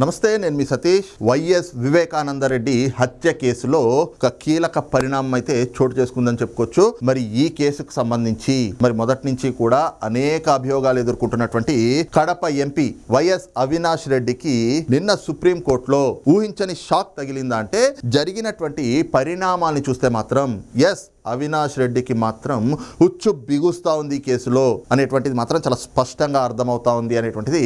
నమస్తే నేను మీ సతీష్. వైఎస్ వివేకానందరెడ్డి హత్య కేసులో ఒక కీలక పరిణామం అయితే చోటు చేసుకుందని చెప్పుకోవచ్చు. మరి ఈ కేసుకు సంబంధించి మరి మొదటి నుంచి కూడా అనేక అభియోగాలు ఎదుర్కొంటున్నటువంటి కడప ఎంపీ వైఎస్ అవినాష్ రెడ్డికి నిన్న సుప్రీం కోర్టులో ఊహించని షాక్ తగిలిందా అంటే జరిగినటువంటి పరిణామాన్ని చూస్తే మాత్రం ఎస్ అవినాష్ రెడ్డికి మాత్రం ఉచ్చు బిగుస్తూ ఉంది ఈ కేసులో అనేటువంటిది మాత్రం చాలా స్పష్టంగా అర్థమవుతా ఉంది అనేటువంటిది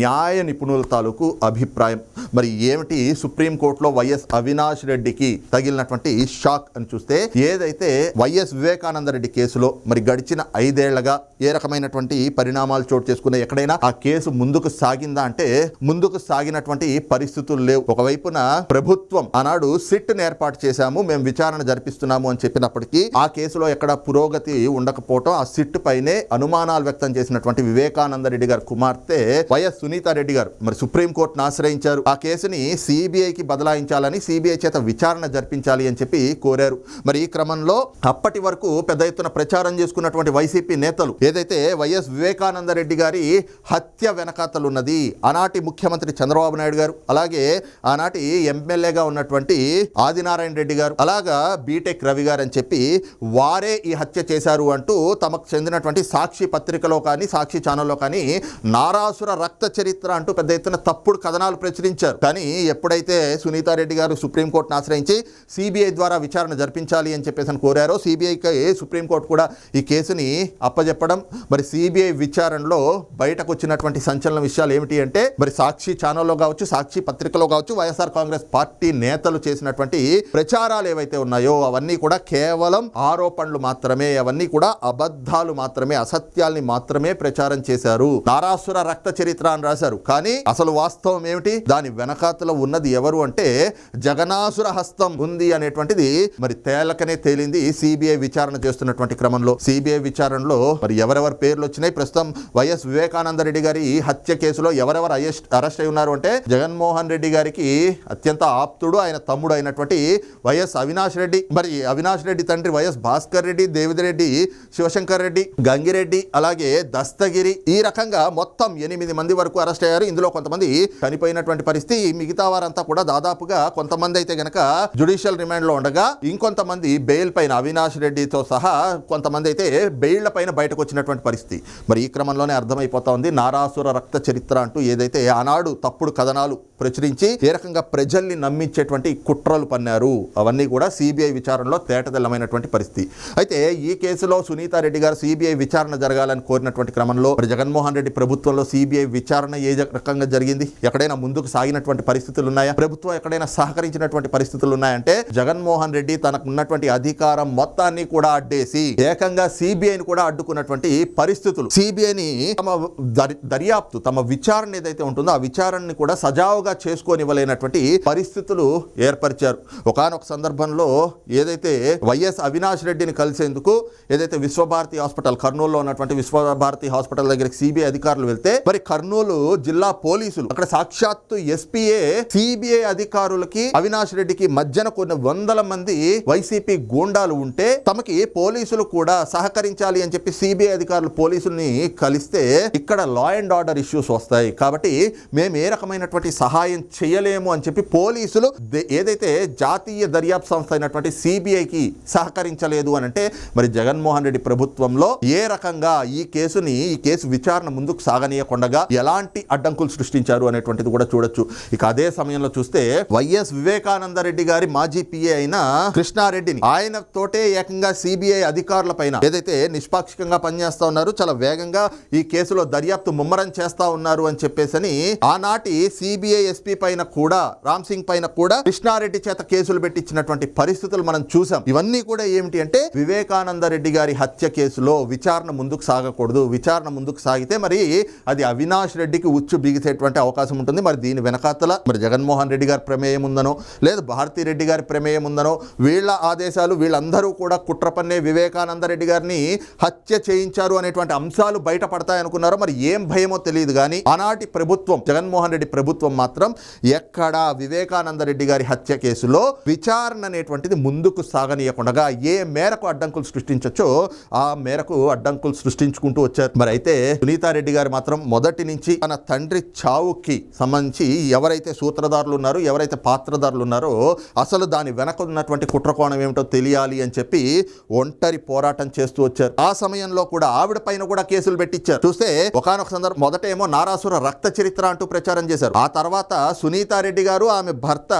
న్యాయ నిపుణుల తాలూకు అభిప్రాయం. మరి ఏమిటి సుప్రీంకోర్టులో వైఎస్ అవినాష్ రెడ్డికి తగిలినటువంటి షాక్ అని చూస్తే ఏదైతే వైఎస్ వివేకానంద రెడ్డి కేసులో మరి గడిచిన ఐదేళ్ళగా ఏ రకమైనటువంటి పరిణామాలు చోటు చేసుకునే ఎక్కడైనా ఆ కేసు ముందుకు సాగిందా అంటే ముందుకు సాగినటువంటి పరిస్థితులు లేవు. ఒకవైపున ప్రభుత్వం ఆనాడు సిట్ను ఏర్పాటు చేశాము మేము విచారణ జరిపిస్తున్నాము అని చెప్పినప్పటికీ ఆ కేసులో ఎక్కడ పురోగతి ఉండకపోవటం ఆ సిట్ పైనే అనుమానాలు వ్యక్తం చేసినటువంటి వివేకానంద రెడ్డి గారి కుమార్తె వైఎస్ సునీత రెడ్డి గారు మరి సుప్రీంకోర్టును ఆశ్రయించారు. ఆ కేసుని సిబిఐకి బదలాయించాలని సిబిఐ చేత విచారణ జరిపించాలి అని చెప్పి కోరారు. మరి ఈ క్రమంలో అప్పటి వరకు పెద్ద ఎత్తున ప్రచారం చేసుకున్నటువంటి వైసీపీ నేతలు ఏదైతే వైఎస్ వివేకానంద రెడ్డి గారి హత్య వెనకాతలు ఉన్నది ఆనాటి ముఖ్యమంత్రి చంద్రబాబు నాయుడు గారు అలాగే ఆనాటి ఎమ్మెల్యేగా ఉన్నటువంటి ఆదినారాయణ రెడ్డి గారు అలాగా బీటెక్ రవి గారు అని చెప్పి వారే ఈ హత్య చేశారు అంటూ తమకు చెందినటువంటి సాక్షి పత్రికలో కానీ సాక్షి ఛానల్లో కానీ నారాసుర రక్త చరిత్ర అంటూ పెద్ద ఎత్తున తప్పుడు కథనాలు ప్రచురించారు. కానీ ఎప్పుడైతే సునీతారెడ్డి గారు సుప్రీంకోర్టును ఆశ్రయించి సిబిఐ ద్వారా విచారణ జరిపించాలి అని చెప్పేసి అని కోరారో సిబిఐకి సుప్రీంకోర్టు కూడా ఈ కేసుని అప్పజెప్పడం మరి సిబిఐ విచారణలో బయటకు వచ్చినటువంటి సంచలన విషయాలు ఏమిటి అంటే మరి సాక్షి ఛానల్లో కావచ్చు సాక్షి పత్రికలో కావచ్చు వైఎస్ఆర్ కాంగ్రెస్ పార్టీ నేతలు చేసినటువంటి ప్రచారాలు ఏవైతే ఉన్నాయో అవన్నీ కూడా కేవలం ఆరోపణలు మాత్రమే అవన్నీ కూడా అబద్ధాలు మాత్రమే అసత్యాల్ని మాత్రమే ప్రచారం చేశారు. నారాసుర రక్త చరిత్ర అని రాశారు. కానీ అసలు వాస్తవం ఏమిటి? దాని వెనకాతల ఉన్నది ఎవరు అంటే జగనాసుర హస్తం ఉంది అనేటువంటిది మరి తేలకనే తేలింది సిబిఐ విచారణ చేస్తున్నటువంటి క్రమంలో. సిబిఐ విచారణలో మరి ఎవరెవరి పేర్లు వచ్చినాయి? ప్రస్తుతం వైఎస్ వివేకానంద రెడ్డి గారి హత్య కేసులో ఎవరెవరు అరెస్ట్ అయి ఉన్నారు అంటే జగన్మోహన్ రెడ్డి గారికి అత్యంత ఆప్తుడు ఆయన తమ్ముడు అయినటువంటి వైఎస్ అవినాష్ రెడ్డి. మరి అవినాష్ రెడ్డి తండ్రి వైఎస్ భాస్కర్ రెడ్డి దేవిదిరెడ్డి శివశంకర్ రెడ్డి గంగిరెడ్డి అలాగే దస్తగిరి ఈ రకంగా మొత్తం ఎనిమిది మంది వరకు అరెస్ట్ అయ్యారు. ఇందులో కొంతమంది చనిపోయినటువంటి పరిస్థితి. మిగతా వారంతా కూడా దాదాపుగా కొంతమంది అయితే గనక జుడిషియల్ రిమాండ్లో ఉండగా ఇంకొంతమంది బెయిల్ పైన అవినాష్ రెడ్డితో సహా కొంతమంది అయితే బెయిళ్ళ పైన బయటకు వచ్చినటువంటి పరిస్థితి. మరి ఈ క్రమంలోనే అర్థమైపోతా ఉంది. నారాసుర రక్త చరిత్ర అంటూ ఏదైతే ఆనాడు తప్పుడు కథనాలు ప్రచురించి ఏ రకంగా ప్రజల్ని నమ్మించేటువంటి కుట్రలు పన్నారు. అవన్నీ కూడా సిబిఐ విచారణలో తేటతెల్లమైనటువంటి పరిస్థితి. అయితే ఈ కేసులో సునీతారెడ్డి గారు సిబిఐ విచారణ జరగాలని కోరినటువంటి క్రమంలో మరి జగన్మోహన్ రెడ్డి ప్రభుత్వంలో సిబిఐ విచారణ ఏ రకంగా జరిగింది? ఎక్కడైనా ముందుకు సాగినటువంటి పరిస్థితులు ఉన్నాయా? ప్రభుత్వం ఎక్కడైనా సహకరించినటువంటి పరిస్థితులు ఉన్నాయంటే జగన్మోహన్ రెడ్డి తనకు ఉన్నటువంటి అధికారం మొత్తాన్ని కూడా అడ్డేసి ఏకంగా సిబిఐని కూడా అడ్డుకున్నటువంటి పరిస్థితులు. సిబిఐని తమ దర్యాప్తు తమ విచారణ ఏదైతే ఉంటుందో ఆ విచారణని కూడా సజావుగా చేసుకోనివ్వలేనటువంటి పరిస్థితులు ఏర్పరిచారు. ఒకనొక సందర్భంలో ఏదైతే వైఎస్ అవినాష్ రెడ్డిని కలిసేందుకు ఏదైతే విశ్వభారతి హాస్పిటల్ కర్నూలులో ఉన్నటువంటి విశ్వభారతి హాస్పిటల్ దగ్గరికి సిబిఐ అధికారులు వెళ్తే మరి కర్నూలు జిల్లా పోలీసులు అక్కడ సాక్షాత్తు ఎస్పీఏ సిబిఐ అధికారులకి అవినాష్ రెడ్డికి మధ్యన కొన్ని వందల మంది వైసీపీ గూండాలు ఉంటే తమకి పోలీసులు కూడా సహకరించాలి అని చెప్పి సిబిఐ అధికారులు పోలీసుల్ని కలిస్తే ఇక్కడ లా అండ్ ఆర్డర్ ఇష్యూస్ వస్తాయి. కాబట్టి మేము ఏ రకమైనటువంటి సహాయం చేయలేము అని చెప్పి పోలీసులు ఏదైతే జాతీయ దర్యాప్తు సంస్థ అయినటువంటి సిబిఐకి సహకరించలేదు అని అంటే మరి జగన్మోహన్ రెడ్డి ప్రభుత్వంలో ఏ రకంగా ఈ కేసుని ఈ కేసు విచారణ ముందుకు సాగనీయకుండా ఎలాంటి అడ్డంకులు సృష్టించారు అనేటువంటిది కూడా చూడొచ్చు. ఇక అదే సమయంలో చూస్తే వైఎస్ వివేకానంద రెడ్డి గారి మాజీ పిఏ అయిన కృష్ణారెడ్డిని ఆయన తోటే ఏకంగా సిబిఐ అధికారుల పైన ఏదైతే నిష్పాక్షికంగా పనిచేస్తా ఉన్నారు చాలా వేగంగా ఈ కేసులో దర్యాప్తు ముమ్మరం చేస్తా ఉన్నారు అని చెప్పేసి ఆనాటి సిబిఐ ఎస్పీ పైన కూడా రామ్ సింగ్ పైన కూడా కృష్ణారెడ్డి చేత కేసులు పెట్టించినటువంటి పరిస్థితులు మనం చూసాం. ఇవన్నీ కూడా ఏమిటి అంటే వివేకానంద రెడ్డి గారి హత్య కేసులో విచారణ ముందుకు సాగకూడదు. విచారణ ముందుకు సాగితే మరి అది అవినాష్ రెడ్డికి ఉచ్చు బిగిసేటువంటి అవకాశం ఉంటుంది. మరి దీని వెనకాతల మరి జగన్మోహన్ రెడ్డి గారి ప్రమేయం ఉందనో లేదు భారతీ రెడ్డి గారి ప్రమేయం ఉందనో వీళ్ళ ఆదేశాలు వీళ్ళందరూ కూడా కుట్ర పన్నే వివేకానంద రెడ్డి గారిని హత్య చేయించారు అనేటువంటి అంశాలు బయటపడతాయనుకున్నారో మరి ఏం భయమో తెలియదు కానీ ఆనాటి ప్రభుత్వం జగన్మోహన్ రెడ్డి ప్రభుత్వం మాత్రం ఎక్కడా వివేకానంద రెడ్డి గారి హత్య కేసులో విచారణ అనేటువంటిది ముందుకు సాగనీయకుండా ఏ మేరకు అడ్డంకులు సృష్టించొచ్చో ఆ మేరకు అడ్డంకులు సృష్టించుకుంటూ వచ్చారు. మరి అయితే సునీతారెడ్డి గారు మాత్రం మొదటి నుంచి తన తండ్రి చావుకి సంబంధించి ఎవరైతే సూత్రధారులు ఉన్నారో ఎవరైతే పాత్రధారులు ఉన్నారో అసలు దాని వెనక ఉన్నటువంటి కుట్రకోణం ఏమిటో తెలియాలి అని చెప్పి ఒంటరి పోరాటం చేస్తూ వచ్చారు. ఆ సమయంలో కూడా ఆవిడ పైన కూడా కేసులు పెట్టించారు. చూస్తే ఒకనొక సందర్భం మొదట ఏమో నారాసుర రక్త చరిత్ర అంటూ ప్రచారం చేశారు. ఆ తర్వాత సునీతారెడ్డి గారు ఆమె భర్త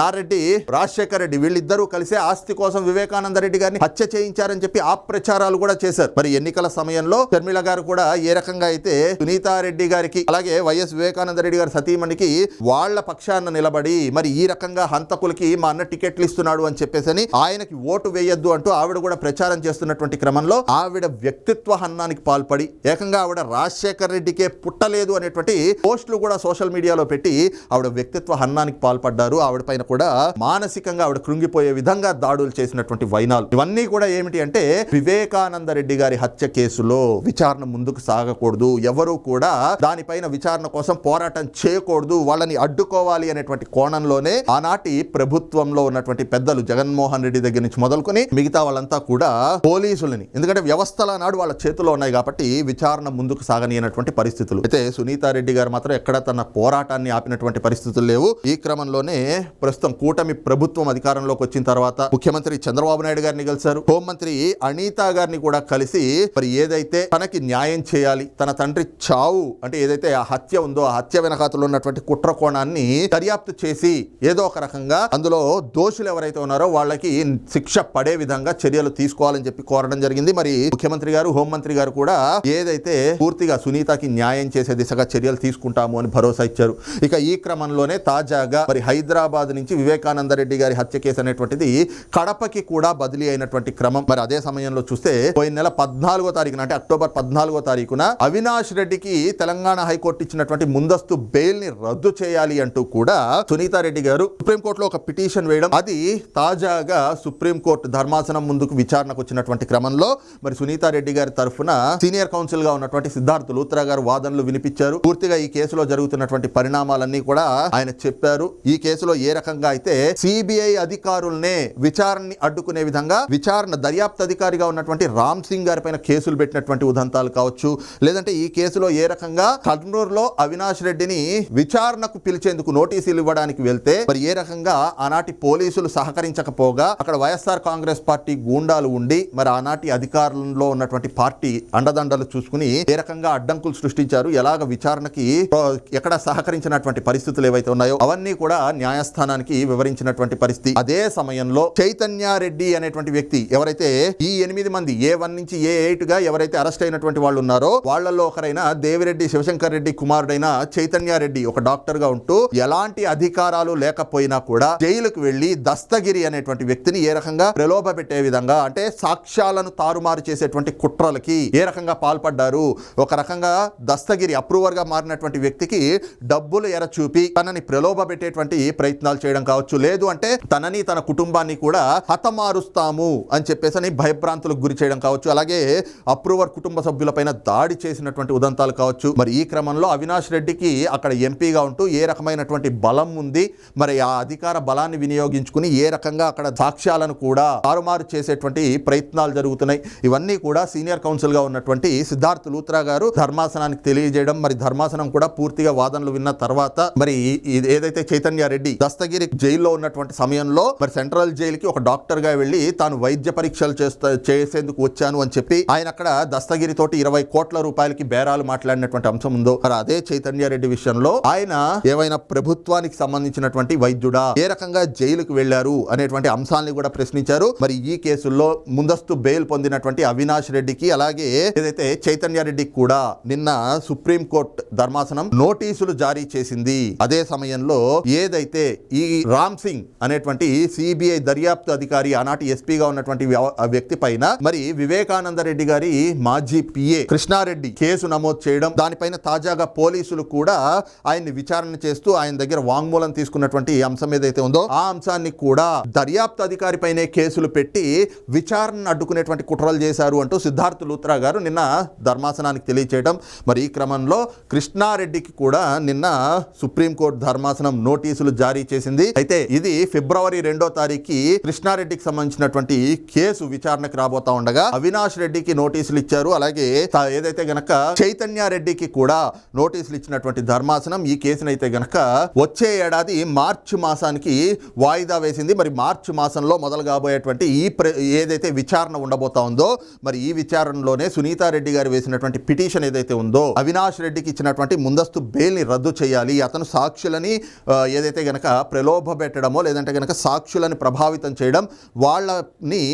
నారెడ్డి రాజశేఖర్ రెడ్డి వీళ్ళిద్దరూ కలిసి ఆస్తి కోసం వివేకానంద రెడ్డి గారిని హత్య చేయించారని చెప్పి ఆ ప్రచారాలు కూడా చేశారు. మరి ఎన్నికల సమయంలో షర్మిల గారు కూడా ఏ రకంగా అయితే సునీతారెడ్డి గారికి అలాగే వైఎస్ వివేకానంద రెడ్డి గారి సతీమణికి వాళ్ళ పక్షాన నిలబడి మరి ఈ రకంగా హంతకులకి మా అన్న టికెట్లు ఇస్తున్నాడు అని చెప్పేసి ఆయనకి ఓటు వేయొద్దు అంటూ ఆవిడ కూడా ప్రచారం చేస్తున్నటువంటి క్రమంలో ఆవిడ వ్యక్తిత్వ హన్నానికి పాల్పడి ఏకంగా ఆవిడ రాజశేఖర్ రెడ్డికే పుట్టలేదు అనేటువంటి పోస్టులు కూడా సోషల్ మీడియాలో పెట్టి ఆవిడ వ్యక్తిత్వ హన్నానికి పాల్పడ్డారు. ఆవిడ పైన కూడా మానసికంగా ఆవిడ కృంగిపోయే విధంగా దాడులు చేసినటువంటి వై వైనాలు ఇవన్నీ కూడా ఏమిటి అంటే వివేకానంద రెడ్డి గారి హత్య కేసులో విచారణ ముందుకు సాగకూడదు. ఎవరూ కూడా దానిపైన విచారణ కోసం పోరాటం చేయకూడదు. వాళ్ళని అడ్డుకోవాలి అనేటువంటి కోణంలోనే ఆనాటి ప్రభుత్వంలో ఉన్నటువంటి పెద్దలు జగన్మోహన్ రెడ్డి దగ్గర నుంచి మొదలుకొని మిగతా వాళ్ళంతా కూడా పోలీసులని ఎందుకంటే వ్యవస్థల నాడు వాళ్ళ చేతిలో ఉన్నాయి కాబట్టి విచారణ ముందుకు సాగనీయనటువంటి పరిస్థితులు. అయితే సునీతారెడ్డి గారు మాత్రం ఎక్కడ తన పోరాటాన్ని ఆపినటువంటి పరిస్థితులు లేవు. ఈ క్రమంలోనే ప్రస్తుతం కూటమి ప్రభుత్వం అధికారంలోకి వచ్చిన తర్వాత ముఖ్యమంత్రి చంద్రబాబు నాయుడు గారిని కలిశారు. హోంమంత్రి అనితా గారిని కూడా కలిసి మరి ఏదైతే తనకి న్యాయం చేయాలి తన తండ్రి చావు అంటే ఏదైతే ఆ హత్య ఉందో ఆ హత్య వెనకాతలో ఉన్నటువంటి కుట్ర కోణాన్ని దర్యాప్తు చేసి ఏదో ఒక రకంగా అందులో దోషులు ఎవరైతే ఉన్నారో వాళ్ళకి శిక్ష పడే విధంగా చర్యలు తీసుకోవాలని చెప్పి కోరడం జరిగింది. మరి ముఖ్యమంత్రి గారు హోంమంత్రి గారు కూడా ఏదైతే పూర్తిగా సునీతకి న్యాయం చేసే దిశగా చర్యలు తీసుకుంటాము అని భరోసా ఇచ్చారు. ఇక ఈ క్రమంలోనే తాజాగా మరి హైదరాబాద్ నుంచి వివేకానంద రెడ్డి గారి హత్య కేసు అనేటువంటిది కడపకి కూడా బదిలీ అయినటువంటి క్రమం మరి అదే సమయంలో చూస్తే పోయిన నెల పద్నాలుగో తారీఖున అంటే అక్టోబర్ పద్నాలుగో తారీఖున అవినాష్ రెడ్డికి తెలంగాణ హైకోర్టు ఇచ్చినటువంటి ముందస్తు బెయిల్ని రద్దు చేయాలి అంటూ కూడా సునీతారెడ్డి గారు సుప్రీంకోర్టులో ఒక పిటిషన్ వేయడం అది తాజాగా సుప్రీంకోర్టు ధర్మాసనం ముందుకు విచారణకు వచ్చినటువంటి క్రమంలో మరి సునీతారెడ్డి గారి తరఫున సీనియర్ కౌన్సిల్గా ఉన్నటువంటి సిద్ధార్థ్ లూత్రా గారు వాదనలు వినిపించారు. పూర్తిగా ఈ కేసులో జరుగుతున్నటువంటి పరిణామాలన్నీ కూడా ఆయన చెప్పారు. ఈ కేసులో ఏ రకంగా అయితే సిబిఐ అధికారుల్నే విచారణని అడ్డుకునే విధంగా విచారణ దర్యాప్తు అధికారిగా ఉన్నటువంటి రామ్ సింగ్ గారి పైన కేసులు పెట్టినటువంటి ఉదంతాలు కావచ్చు లేదంటే ఈ కేసులో ఏ రకంగా కర్నూలులో అవినాష్ రెడ్డిని విచారణకు పిలిచేందుకు నోటీసులు ఇవ్వడానికి వెళ్తే మరి ఏ రకంగా ఆనాటి పోలీసులు సహకరించకపోగా అక్కడ వైఎస్ఆర్ కాంగ్రెస్ పార్టీ గూండాలు ఉండి మరి ఆనాటి అధికారంలో ఉన్నటువంటి పార్టీ అండదండలు చూసుకుని ఏ రకంగా అడ్డంకులు సృష్టించారు ఎలాగ విచారణకి ఎక్కడ సహకరించినటువంటి పరిస్థితులు ఏవైతే ఉన్నాయో అవన్నీ కూడా న్యాయస్థానానికి వివరించినటువంటి పరిస్థితి. అదే సమయంలో చైతన్యారెడ్డి అనేటువంటి వ్యక్తి ఎవరైతే ఈ ఎనిమిది మంది ఏ వన్ నుంచి ఏ ఎయిట్గా ఎవరైతే అరెస్ట్ అయినటువంటి వాళ్ళు ఉన్నారో వాళ్ళల్లో ఒకరైన దేవిరెడ్డి శివశంకర్ రెడ్డి కుమారుడైన చైతన్యారెడ్డి ఒక డాక్టర్గా ఉంటూ ఎలాంటి అధికారాలు లేకపోయినా కూడా జైలుకు వెళ్ళి దస్తగిరి అనేటువంటి వ్యక్తిని ఏ రకంగా ప్రలోభ పెట్టే విధంగా అంటే సాక్ష్యాలను తారుమారు చేసేటువంటి కుట్రలకి ఏ రకంగా పాల్పడ్డారు ఒక రకంగా దస్తగిరి అప్రూవర్గా మారినటువంటి వ్యక్తికి డబ్బులు ఎర చూపి తనని ప్రలోభ పెట్టేటువంటి ప్రయత్నాలు చేయడం కావచ్చు. లేదు అంటే తనని తన కుటుంబాన్ని కూడా హతమారుస్తాము అని చెప్పేసి అని భయభ్రాంతులకు గురి చేయడం కావచ్చు. అలాగే అప్రూవర్ కుటుంబ సభ్యులపైన దాడి చేసినటువంటి ఉదంతాలు కావచ్చు. మరి ఈ క్రమంలో అవినాష్ రెడ్డికి అక్కడ ఎంపీగా ఉంటూ ఏ రకమైనటువంటి బలం ఉంది? మరి ఆ అధికార బలాన్ని వినియోగించుకుని ఏ రకంగా అక్కడ సాక్ష్యాలను కూడా తారుమారు చేసేటువంటి ప్రయత్నాలు జరుగుతున్నాయి. ఇవన్నీ కూడా సీనియర్ కౌన్సిల్గా ఉన్నటువంటి సిద్ధార్థ్ లూత్రా గారు ధర్మాసనానికి తెలియజేయడం మరి ధర్మాసనం కూడా పూర్తిగా వాదనలు విన్న తర్వాత మరి ఏదైతే చైతన్య రెడ్డి దస్తగిరి జైల్లో ఉన్నటువంటి సమయంలో మరి సెంట్రల్ జైలుకి ఒక డాక్టర్ వెళ్ళి వెళ్ళి తాను వైద్య పరీక్షలు చేస్తా చేసేందుకు వచ్చాను అని చెప్పి ఆయన అక్కడ దస్తగిరి తోటి ఇరవై కోట్ల రూపాయలకి బేరాలు మాట్లాడినటువంటి అంశం ఉందో మరి అదే చైతన్య రెడ్డి విషయంలో ఆయన ఏమైనా ప్రభుత్వానికి సంబంధించినటువంటి వైద్యుడా? ఏ రకంగా జైలుకు వెళ్ళారు అనేటువంటి అంశాన్ని కూడా ప్రశ్నించారు. మరి ఈ కేసుల్లో ముందస్తు బెయిల్ పొందినటువంటి అవినాష్ రెడ్డికి అలాగే ఏదైతే చైతన్య రెడ్డికి కూడా నిన్న సుప్రీం కోర్టు ధర్మాసనం నోటీసులు జారీ చేసింది. అదే సమయంలో ఏదైతే ఈ రామ్ సింగ్ అనేటువంటి సిబిఐ దర్యాప్తు అధికారి ఆనాటి ఎస్పీగా ఉన్నటువంటి వ్యవ- వ్యక్తి పైన మరి వివేకానంద రెడ్డి గారి మాజీ పిఏ కృష్ణారెడ్డి కేసు నమోదు చేయడం దానిపైన తాజాగా పోలీసులు కూడా ఆయన్ని విచారణ చేస్తూ ఆయన దగ్గర వాంగ్మూలం తీసుకున్నటువంటి అంశం ఏదైతే ఉందో ఆ అంశాన్ని కూడా దర్యాప్తు అధికారి పైనే కేసులు పెట్టి విచారణ అడ్డుకునేటువంటి కుట్రలు చేశారు అంటూ సిద్ధార్థ్ లూత్రా గారు నిన్న ధర్మాసనానికి తెలియచేయడం. మరి ఈ క్రమంలో కృష్ణారెడ్డికి కూడా నిన్న సుప్రీంకోర్టు ధర్మాసనం నోటీసులు జారీ చేసింది. అయితే ఇది ఫిబ్రవరి రెండో తారీఖు కృష్ణారెడ్డికి సంబంధించి సంబంధించినటువంటి కేసు విచారణకు రాబోతా ఉండగా అవినాష్ రెడ్డికి నోటీసులు ఇచ్చారు. అలాగే ఏదైతే గనక చైతన్య రెడ్డికి కూడా నోటీసులు ఇచ్చినటువంటి ధర్మాసనం ఈ కేసును అయితే గనక వచ్చే ఏడాది మార్చి మాసానికి వాయిదా వేసింది. మరి మార్చి మాసంలో మొదలు కాబోయేటువంటి ఈ ఏదైతే విచారణ ఉండబోతా ఉందో మరి ఈ విచారణలోనే సునీతారెడ్డి గారు వేసినటువంటి పిటిషన్ ఏదైతే ఉందో అవినాష్ రెడ్డికి ఇచ్చినటువంటి ముందస్తు బెయిల్ని రద్దు చేయాలి. అతను సాక్షులని ఏదైతే గనక ప్రలోభ పెట్టడమో లేదంటే గనక సాక్షులని ప్రభావితం చేయడం వాళ్ళ వాళ్ళని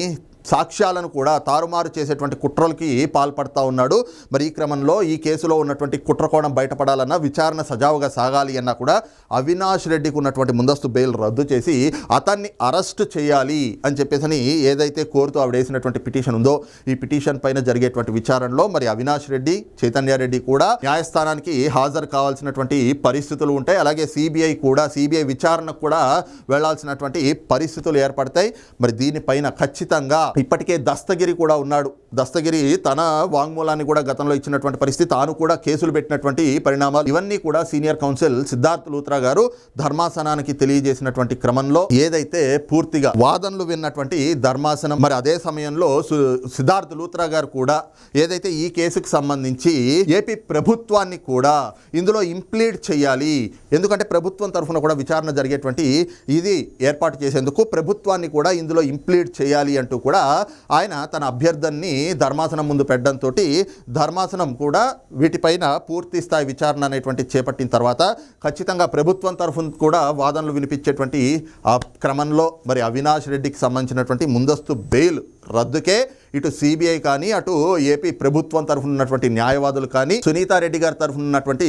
సాక్ష్యాలను కూడా తారుమారు చేసేటువంటి కుట్రలకి పాల్పడతా ఉన్నాడు. మరి ఈ క్రమంలో ఈ కేసులో ఉన్నటువంటి కుట్రకోణం బయటపడాలన్నా విచారణ సజావుగా సాగాలి అన్నా కూడా అవినాష్ రెడ్డికి ఉన్నటువంటి ముందస్తు బెయిల్ రద్దు చేసి అతన్ని అరెస్ట్ చేయాలి అని చెప్పేసి ఏదైతే కోరుతూ ఆవిడ వేసినటువంటి పిటిషన్ ఉందో ఈ పిటిషన్ పైన జరిగేటువంటి విచారణలో మరి అవినాష్ రెడ్డి చైతన్య రెడ్డి కూడా న్యాయస్థానానికి హాజరు కావాల్సినటువంటి పరిస్థితులు ఉంటాయి. అలాగే సిబిఐ కూడా సిబిఐ విచారణకు కూడా వెళ్ళాల్సినటువంటి పరిస్థితులు ఏర్పడతాయి. మరి దీనిపైన ఖచ్చితంగా ఇప్పటికే దస్తగిరి కూడా ఉన్నాడు. దస్తగిరి తన వాంగ్మూలాన్ని కూడా గతంలో ఇచ్చినటువంటి పరిస్థితి తాను కూడా కేసులు పెట్టినటువంటి పరిణామాలు ఇవన్నీ కూడా సీనియర్ కౌన్సిల్ సిద్ధార్థ్ లూత్రా గారు ధర్మాసనానికి తెలియజేసినటువంటి క్రమంలో ఏదైతే పూర్తిగా వాదనలు విన్నటువంటి ధర్మాసనం మరి అదే సమయంలో సు- సిద్ధార్థ్ లూత్రా గారు కూడా ఏదైతే ఈ కేసుకు సంబంధించి ఏపీ ప్రభుత్వాన్ని కూడా ఇందులో ఇంప్లీడ్ చేయాలి ఎందుకంటే ప్రభుత్వం తరఫున కూడా విచారణ జరిగేటువంటి ఇది ఏర్పాటు చేసేందుకు ప్రభుత్వాన్ని కూడా ఇందులో ఇంప్లీడ్ చేయాలి అంటూ కూడా కూడా ఆయన తన అభ్యర్థన్ని ధర్మాసనం ముందు పెట్టడంతో ధర్మాసనం కూడా వీటిపైన పూర్తి స్థాయి విచారణ అనేటువంటి చేపట్టిన తర్వాత ఖచ్చితంగా ప్రభుత్వం తరఫున కూడా వాదనలు వినిపించేటువంటి ఆ క్రమంలో మరి అవినాష్ రెడ్డికి సంబంధించినటువంటి ముందస్తు బెయిల్ రద్దుకే ఇటు సిబిఐ కానీ అటు ఏపీ ప్రభుత్వం తరఫున ఉన్నటువంటి న్యాయవాదులు కానీ సునీతారెడ్డి గారి తరఫున ఉన్నటువంటి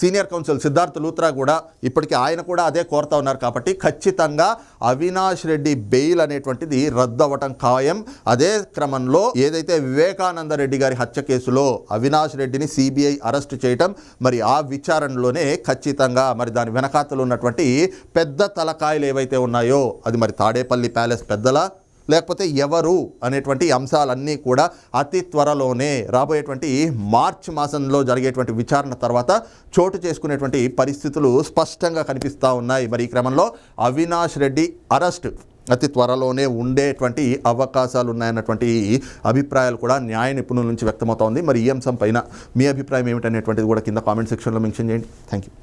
సీనియర్ కౌన్సిల్ సిద్ధార్థ్ లూత్రా కూడా ఇప్పటికీ ఆయన కూడా అదే కోరుతా ఉన్నారు కాబట్టి ఖచ్చితంగా అవినాష్ రెడ్డి బెయిల్ అనేటువంటిది రద్దు అవ్వటం ఖాయం. అదే క్రమంలో ఏదైతే వివేకానంద రెడ్డి గారి హత్య కేసులో అవినాష్ రెడ్డిని సిబిఐ అరెస్ట్ చేయటం మరి ఆ విచారణలోనే ఖచ్చితంగా మరి దాని వెనకాతలు ఉన్నటువంటి పెద్ద తలకాయలు ఏవైతే ఉన్నాయో అది మరి తాడేపల్లి ప్యాలెస్ పెద్దల లేకపోతే ఎవరు అనేటువంటి అంశాలన్నీ కూడా అతి త్వరలోనే రాబోయేటువంటి మార్చ్ మాసంలో జరిగేటువంటి విచారణ తర్వాత చోటు చేసుకునేటువంటి పరిస్థితులు స్పష్టంగా కనిపిస్తూ ఉన్నాయి. మరి ఈ క్రమంలో అవినాష్ రెడ్డి అరెస్ట్ అతి త్వరలోనే ఉండేటువంటి అవకాశాలు ఉన్నాయన్నటువంటి అభిప్రాయాలు కూడా న్యాయ నిపుణుల నుంచి వ్యక్తమవుతోంది మరి ఈ అంశం పైన మీ అభిప్రాయం ఏమిటనేటువంటిది కూడా కింద కామెంట్ సెక్షన్లో మెన్షన్ చేయండి. Thank you